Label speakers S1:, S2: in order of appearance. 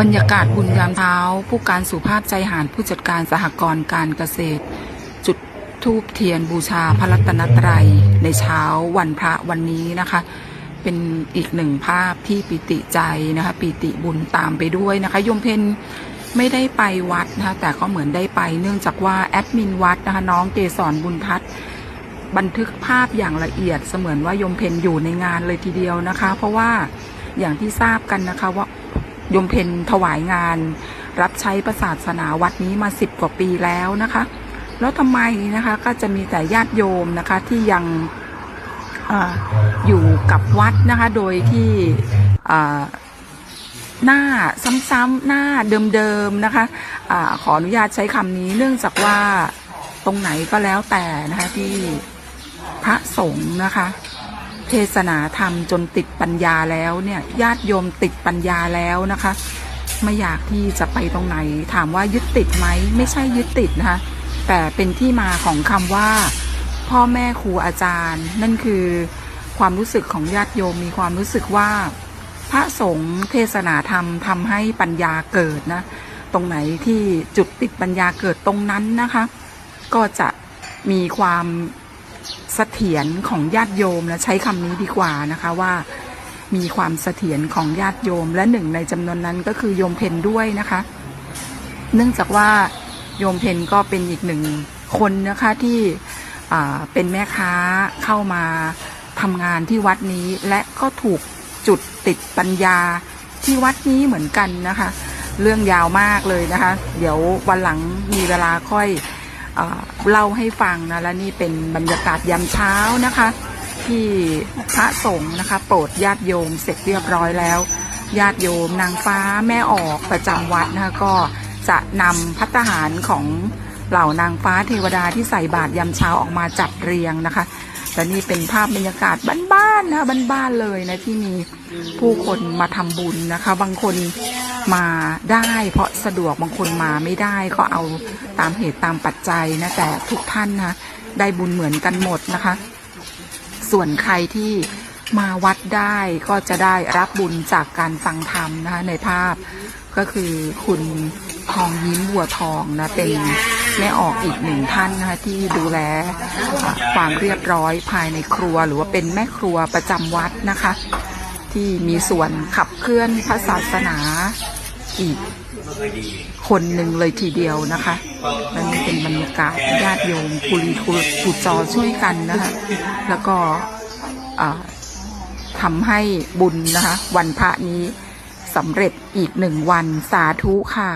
S1: บรรยากาศบุญยามเช้า ผู้การสุภาพใจหารผู้จัดการสหกรณ์การเกษตร จุดทูบเทียนบูชาพระรัตนตรัย ในเช้าวันพระวันนี้นะคะ เป็นอีกหนึ่งภาพที่ปิติใจนะคะ ปิติบุญตามไปด้วยนะคะยมเพนไม่ได้ไปวัดนะคะแต่ก็เหมือนได้ไป เนื่องจากว่าแอดมินวัดนะคะน้องเกษรบุญทัศน์บันทึกภาพอย่างละเอียดเสมือนว่ายมเพนอยู่ในงานเลยทีเดียวนะคะ เพราะว่าอย่างที่ทราบกันนะคะว่า ยมเพนถวายงาน รับใช้ประศาสนาวัดนี้มาสิบกว่าปีแล้วนะคะ แล้วทำไมนะคะก็จะมีแต่ญาติโยมนะคะที่ยังออยู่กับวัดนะคะ โดยที่หน้าซ้ำๆหน้าเดิมๆนะคะอาขออนุญาตใช้คำนี้เนื่องจากว่าตรงไหนก็แล้วแต่นะคะที่พระสงฆ์นะคะ เทศนาธรรมจนติดปัญญาแล้วเนี่ยญาติโยมติดปัญญาแล้วนะคะ ไม่อยากที่จะไปตรงไหน ถามว่ายึดติดไหมไม่ใช่ยึดติดนะคะแต่เป็นที่มาของคำว่า พ่อแม่ครูอาจารย์ นั่นคือความรู้สึกของญาติโยมมีความรู้สึกว่า พระสงฆ์เทศนาธรรมทำให้ปัญญาเกิดนะ ตรงไหนที่จุดติดปัญญาเกิดตรงนั้นนะคะ ก็จะมีความ เสถียรของญาติโยมและใช้คำนี้ดีกว่านะคะว่ามีความเสถียรของญาติโยมและหนึ่งในจำนวนนั้นก็คือโยมเพนด้วยนะคะ เนื่องจากว่าโยมเพนก็เป็นอีกหนึ่งคนนะคะที่เป็นแม่ค้าเข้ามาทำงานที่วัดนี้ และก็ถูกจุดติดปัญญาที่วัดนี้เหมือนกันนะคะ เรื่องยาวมากเลยนะคะ เดี๋ยววันหลังมีเวลาค่อย เล่าให้ฟังนะและนี่เป็นบรรยากาศยามเช้านะคะ ที่พระสงฆ์นะคะ โปรดญาติโยมเสร็จเรียบร้อยแล้ว ญาติโยมนางฟ้าแม่ออกประจำวัดนะคะก็จะนำพัตตาหารของเหล่านางฟ้าเทวดาที่ใส่บาตรยามเช้าออกมาจัดเรียงนะคะและนี่เป็นภาพบรรยากาศบ้านๆนะคะบ้านๆเลยนะที่มีผู้คนมาทำบุญนะคะ บางคน มาได้ เพราะสะดวกบางคนมาไม่ได้ก็เอาตามเหตุตามปัจจัยนะแต่ทุกท่านนะได้บุญเหมือนกันหมดนะคะ ส่วนใครที่มาวัดได้ก็จะได้รับบุญจากการฟังธรรมนะคะในภาพก็คือคุณทองยิ้มบัวทองนะเป็นแม่ออกอีกหนึ่งท่านนะคะที่ดูแลความเรียบร้อยภายในครัวหรือว่าเป็นแม่ครัวประจำวัดนะคะ ที่มีส่วนขับเคลื่อนพระศาสนา อีกคนหนึ่งเลยทีเดียวนะคะและนี่เป็นบรรยากาศญาติโยมกุลีกุจอช่วยกันนะคะแล้วก็ทำให้บุญนะคะ วันพระนี้สำเร็จอีกหนึ่งวันสาธุค่ะ